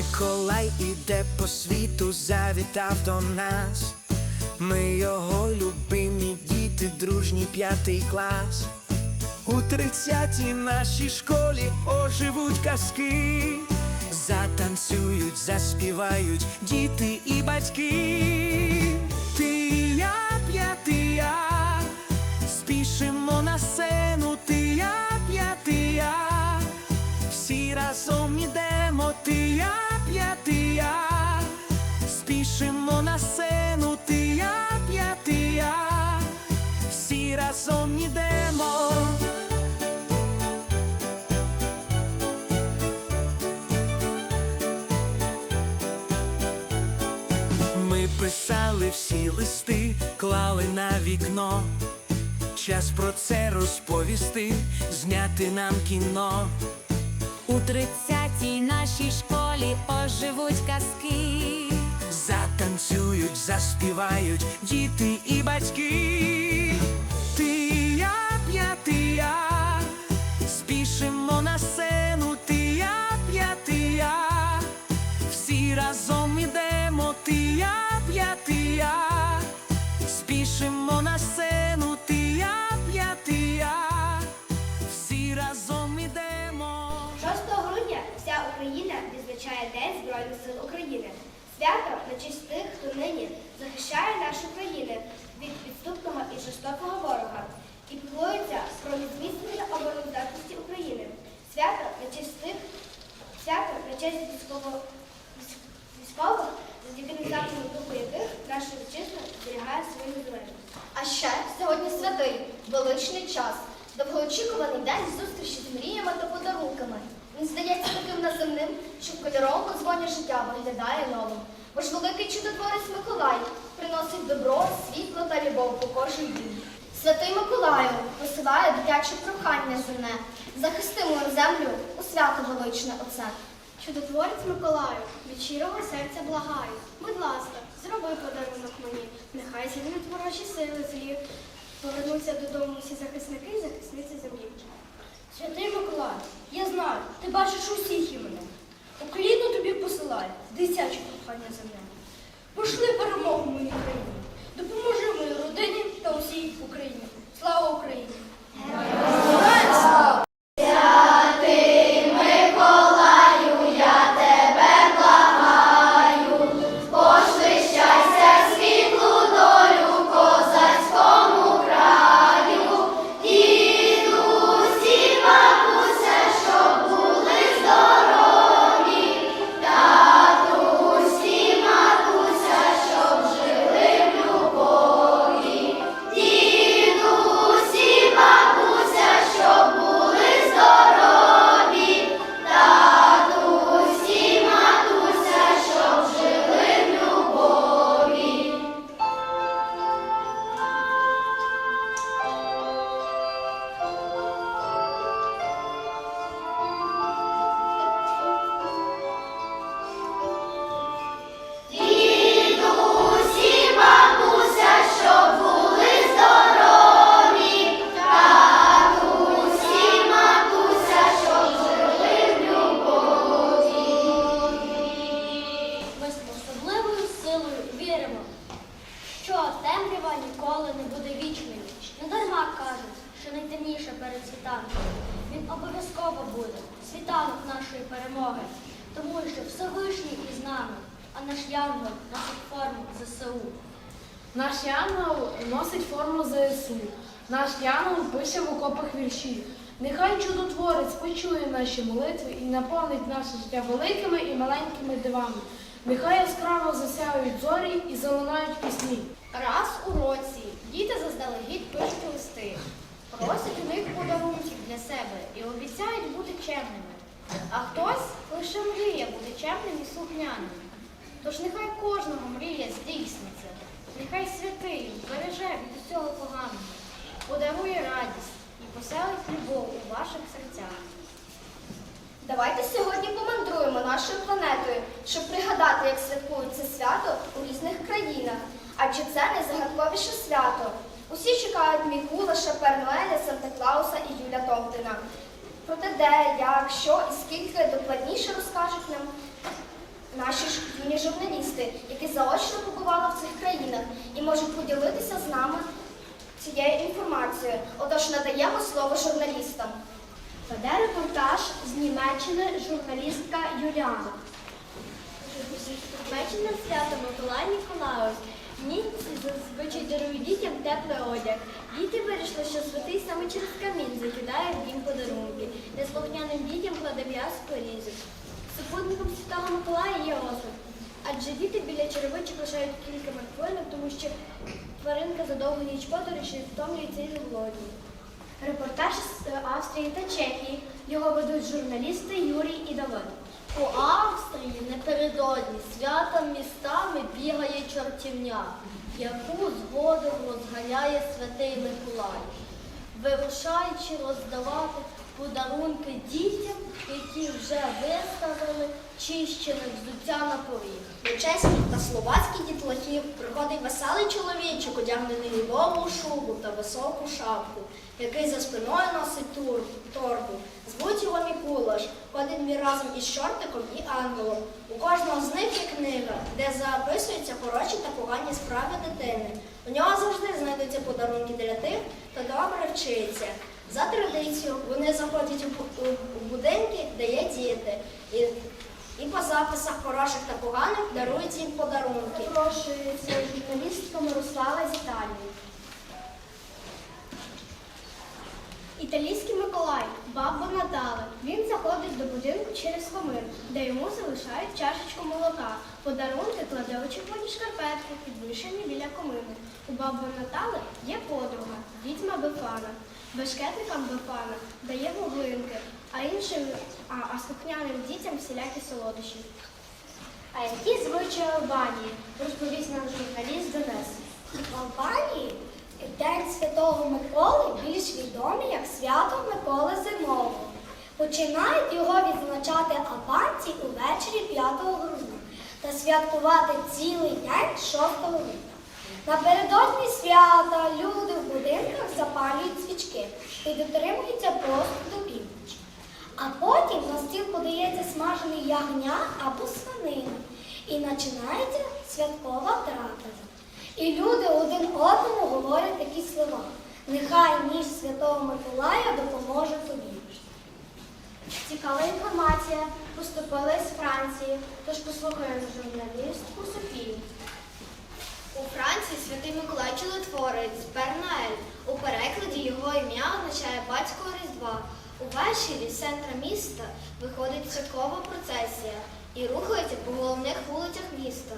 Миколай іде по світу, завітав до нас. Ми його любимі діти, дружній п'ятий клас. У тридцятій нашій школі оживуть казки, затанцюють, заспівають діти і батьки. Вікно. Час про це розповісти, зняти нам кіно. У тридцятій нашій школі оживуть казки. Затанцюють, заспівають діти і батьки. Ти і я, п'ятий я, спішимо на сцену, Свято на честь тих, хто нині захищає нашу країну від підступного і жорстокого ворога і піклується про зміцнення обороноздатності України. Свято на честь тих, свято на честь військово, військ- військових, завдяки незаконному духу яких наша вітчизна зберігає свою незалежність. А ще сьогодні святий, величний час, довгоочікуваний день зустрічі з мріями та подарунками. Він здається таким наземним, що в кольоровому дзвоні життя виглядає новим. Бо ж великий чудотворець Миколай приносить добро, світло та любов по кожній дні. Святий Миколаю посилає дитяче прохання земне, захисти мою землю у свято величне Оце. Чудотворець Миколаю, від щирого серця благаю. Будь ласка, зроби подарунок мені. Нехай зігнуть ворожі сили злі. Повернуться додому всі захисники і захисниці землі. Святий Миколай, я знаю, ти бачиш усіх іменем. Укліну тобі посилаю, дитяче кохання земне. Перемоги, тому що Всевишній із нами, а наш янгол носить форму ЗСУ. Наш янгол носить форму ЗСУ. Наш янгол пише в окопах вірші. Нехай чудотворець почує наші молитви і наповнить наше життя великими і маленькими дивами. Нехай яскраво засяють зорі і залунають пісні. Раз у році діти заздалегідь пишуть листи, просять у них подарунків для себе і обіцяють бути чемними. А хтось лише мріє бути чемним і слухняним. Тож нехай кожного мрія здійсниться, нехай святий береже від усього поганого, подарує радість і поселить любов у ваших серцях. Давайте сьогодні помандруємо нашою планетою, щоб пригадати, як святкують це свято у різних країнах. Адже це найзагадковіше свято. Усі чекають Мікулаша, Пернуеля, Санта-Клауса і Юля Томтина. Проте де, як, що і скільки докладніше розкажуть нам наші юні журналісти, які заочно побували в цих країнах і можуть поділитися з нами цією інформацією. Отож надаємо слово журналістам. Веде репортаж з Німеччини журналістка Юліана. Німеччина свято Миколай Ніколаус. Німці зазвичай дарують дітям теплий одяг. Діти вирішили, що святий саме через камінь закидає дім подарунки. Неслухняним дітям кладе м'ясо різок. Супутником Святого Миколая є осад. Адже діти біля черевичок лишають кілька морквинок, тому що тваринка за довгу ніч подорожі втомлюється і голодні. Репортаж з Австрії та Чехії. Його ведуть журналісти Юрій і Давид. У Австрії напередодні свята містами бігає чортівня, яку згодом розганяє святий Миколай, вирушаючи роздавати подарунки дітям, які вже виставили чищене взуття на поріг. До чеських та словацьких дітлахів приходить веселий чоловічок, одягнений у львову шубу та високу шапку, який за спиною носить тур, торбу. Звуть його Мікулаш. Ходить він разом із чортиком і ангелом. У кожного з них є книга, де записуються хороші та погані справи дитини. У нього завжди знайдуться подарунки для тих, хто добре вчиться. За традицією вони заходять у, бу- у- у будинки, де є діти. І і по записах хороших та поганих дарують їм подарунки. Запрошується журналістка Мирослава з Італії. Італійський Миколай, баба Натали. Він заходить до будинку через комин, де йому залишають чашечку молока. Подарунки кладе у червоні шкарпетки, підвішені біля комину. У баби Натали є подруга, відьма Бефана. Бешкетникам Бефана дає вуглинки, а іншим, а, а слухняним дітям всілякі солодощі. А які звичаї Албанії? Розповість нам журналіст Денис. В Албанії День Святого Миколи більш відомий як свято Миколи Зимового. Починають його відзначати албанці увечері 5 грудня та святкувати цілий день 6 грудня. Напередодні свята люди в будинках запалюють свічки і дотримуються посту до півночі. А потім на стіл подається смажений ягня або свинина і починається святкова трапеза. І люди один одному говорять такі слова. Нехай ніж Святого Миколая допоможе тобі. Цікава інформація. Поступили з Франції, тож послухаємо журналістку Софію. У Франції святий Миколай Чудотворець, Пернаель. У перекладі його ім'я означає батького Різдва. Увечері з центра міста виходить святкова процесія і рухається по головних вулицях міста,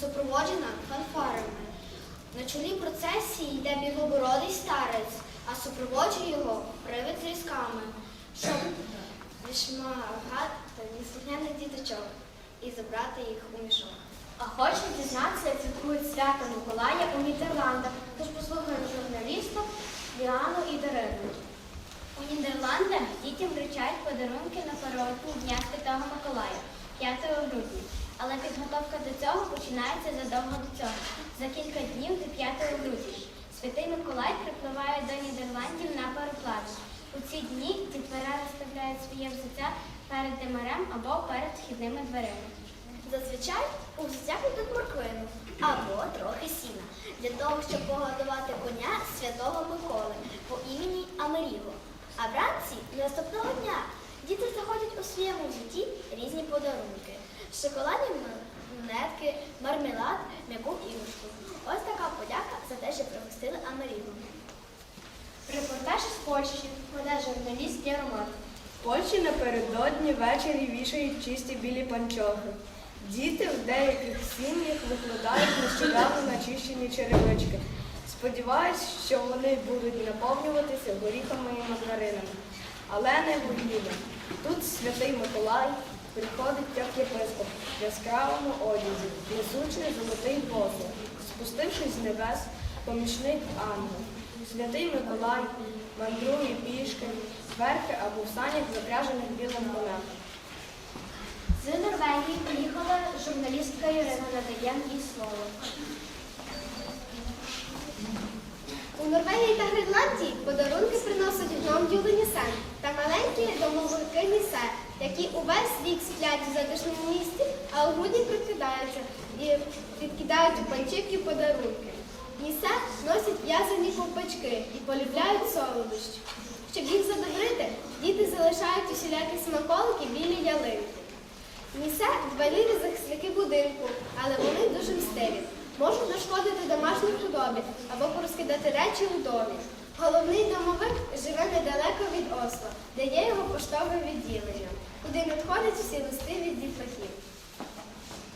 супроводжена фанфарами. На чолі процесії йде біглобородий старець, а супроводжує його привид з різками, щоб відшмагати неслухняних діточок і забрати їх у мішок. А хочете дізнатися, як святкують свято Миколая у Нідерландах, тож послухаємо журналістів Діану і Дарину. У Нідерландах дітям вручають подарунки на напередодні Дня Святого Миколая 5 грудня. Але підготовка до цього починається задовго до цього, за кілька днів до 5 грудня. Святий Миколай припливає до Нідерландів на пароплаві. У ці дні дітвора розставляють своє взуття перед димарем або перед вхідними дверима. Зазвичай у взуття кладуть морквину або трохи сіна для того, щоб погодувати коня святого Миколи по імені Амеріго. А вранці наступного дня діти знаходять у своєму взутті різні подарунки: шоколадні монетки, мармелад, м'яку іграшку. Ось така подяка за те, що пригостили Америго. Репортаж із Польщі веде журналіст Яромат. В Польщі напередодні ввечері вішають чисті білі панчохи. Діти в деяких сім'ях викладають нещодавно начищені черевички. Сподіваюсь, що вони будуть наповнюватися горіхами і мандаринами. Але не вугілля. Тут святий Миколай приходить як єпископ в яскравому одязі, несучи золотий посуд, спустившись з небес, помічник ангел. Святий Миколай мандрує пішки, верхи або в санях, запряжених білим конем. З Норвегії приїхала журналістка Ірина Надаєм їй слово. У Норвегії та Гренландії подарунки приносять гном Юли Нісен та маленькі домовики Нісе які увесь рік сплять у затишному місці, а у грудні прикидаються і відкидають у панчівки подарунки. Нісе носять в'язані ковпачки і полюбляють солодощі. Щоб їх задобрити, діти залишають усілякі смаколики біля ялинки. Нісе дбайливі захисники будинку, але вони дуже мстиві. Можуть нашкодити домашній худобі або порозкидати речі у домі. Головний домовик живе недалеко від Осло, де є його поштове відділення, куди надходять всі листи від дітлахів.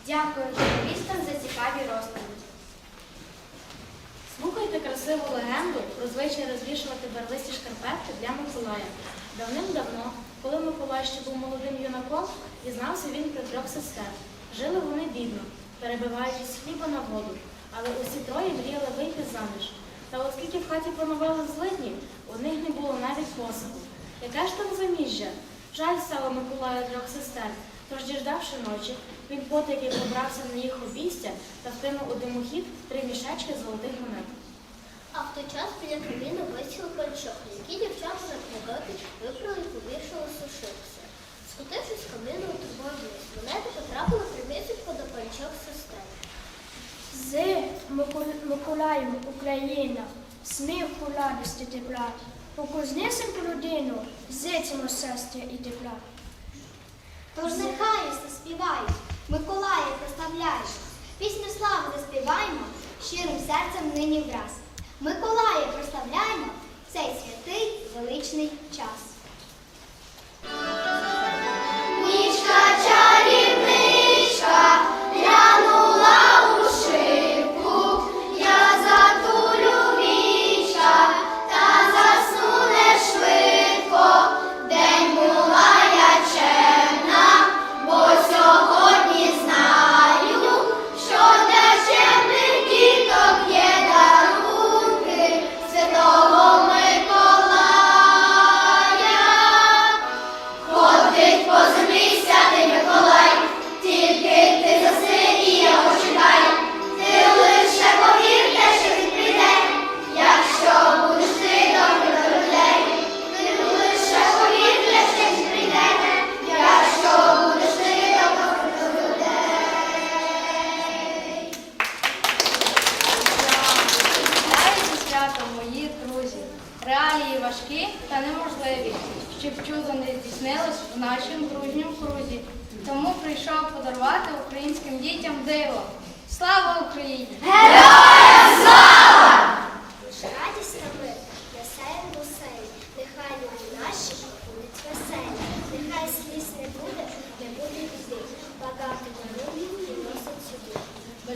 Дякую журналістам за цікаві розповіді. Слухайте красиву легенду про звичай розвішувати барвисті шкарпетки для Миколая. Давним-давно, коли Миколай ще був молодим юнаком, дізнався він про трьох сестер. Жили вони бідно, перебиваючись хліба на воду, але усі троє мріяли вийти заміж. Та оскільки в хаті панували злидні, у них не було навіть посаху. Яке ж там заміжжя? Жаль стало Миколаю трьох сестер, тож діждавши ночі, він потайки побрався на їх обійстя та вкинув у димохід три мішечки золотих монет. А в той час біля каміну висіли панчохи, які дівчата на кладоти виправили і повішали сушитися. Скотившись з каміну у турбою вниз, монети потрапили примісочку до панчох сестер. Зе Миколаю, Україна, сміху радості тепла, покузнесем родину, зетимо щастя і тепла. Тож нехай співають, Миколая прославляють. Пісню слави заспіваємо щирим серцем нині враз. Миколая прославляємо цей святий величний час.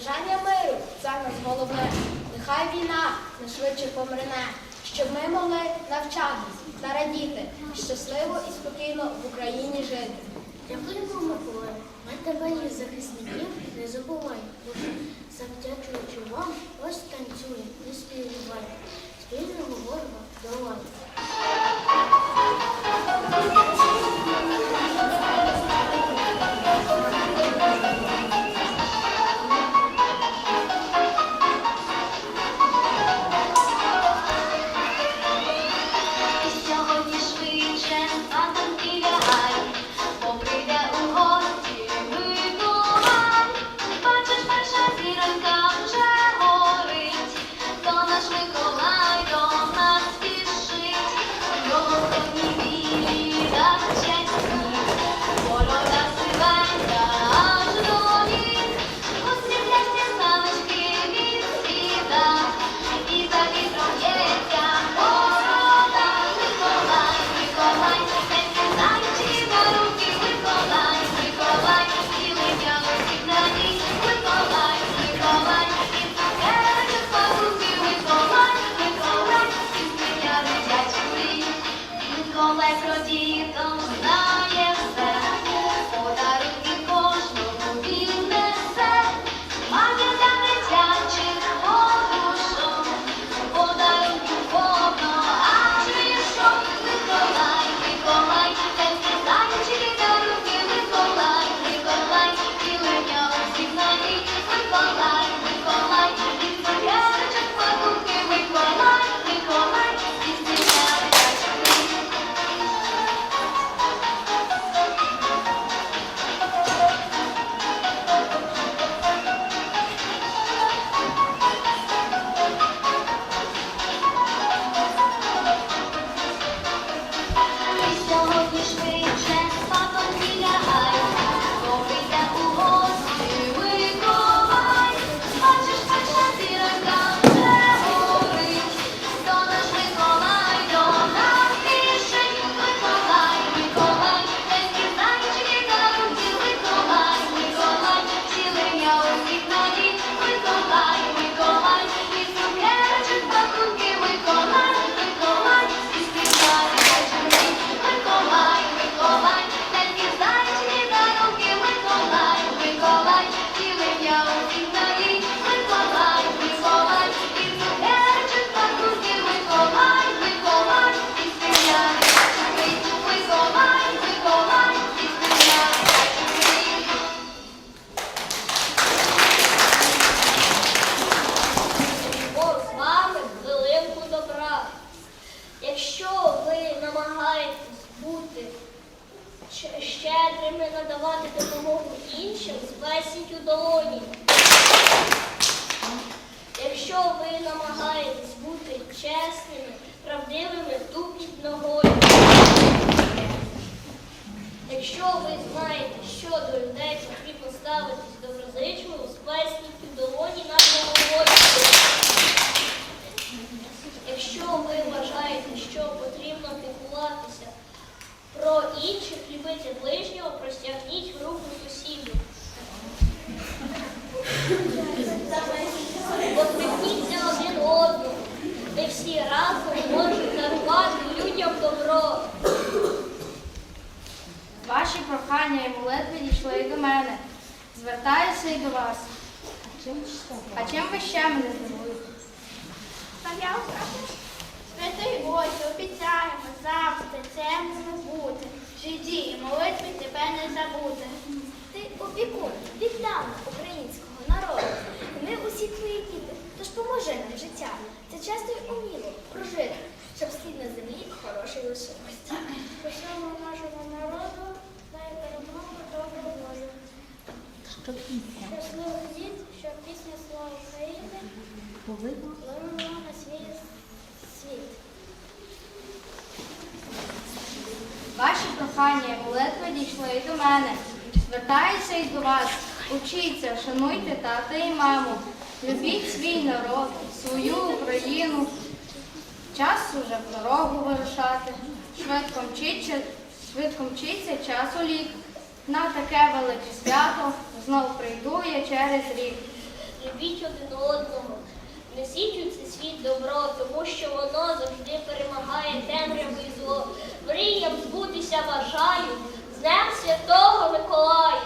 Бажання миру це нас головне. Нехай війна не швидше помрине, щоб ми могли навчатись та радіти, щасливо і спокійно в Україні жити. Дякуємо, Миколаю. Ми тебе і захисників не забувай. Завдячуючи вам, ось танцює, не співай. Спільного ворога долай. Якщо ви намагаєтесь бути чесними, правдивими, тупіть ногою. Якщо ви знаєте, що до людей потрібно ставитись доброзичливо, сплесніть у долоні над головою. Якщо ви вважаєте, що потрібно піклуватися про інших, любити ближнього, простягніть руку сусіду. Посміхніться один одному. Ми всі разом можемо дарувати людям добро. Ваші прохання і молитви дійшли і до мене. Звертаюся і до вас. А чим ви ще мене здивуєте? Святий Боже, обіцяємо завжди чемними бути. В житті і молитві тебе не забути. Ти опікун, відданий українського народу. Ми усі твої діти, тож поможи нам життя. Це часто й уміло прожити, щоб слід на землі хороший лишився. Усьому нашому народу дай перемогу добру волю. Щасливих діт, щоб пісня слава України линула на свій світ. Ваші прохання і молитви дійшли і до мене. Звертаюся і до вас. Учіться, шануйте тата і маму. Любіть свій народ, свою Україну. Час уже в дорогу вирушати. Швидко мчиться, швидко мчиться час у лік. На таке велике свято знов прийду я через рік. Любіть один одного. Несіть у цей світ добро, тому що воно завжди перемагає темряву і зло. Мріям збутися бажаю з Днем Святого Миколая.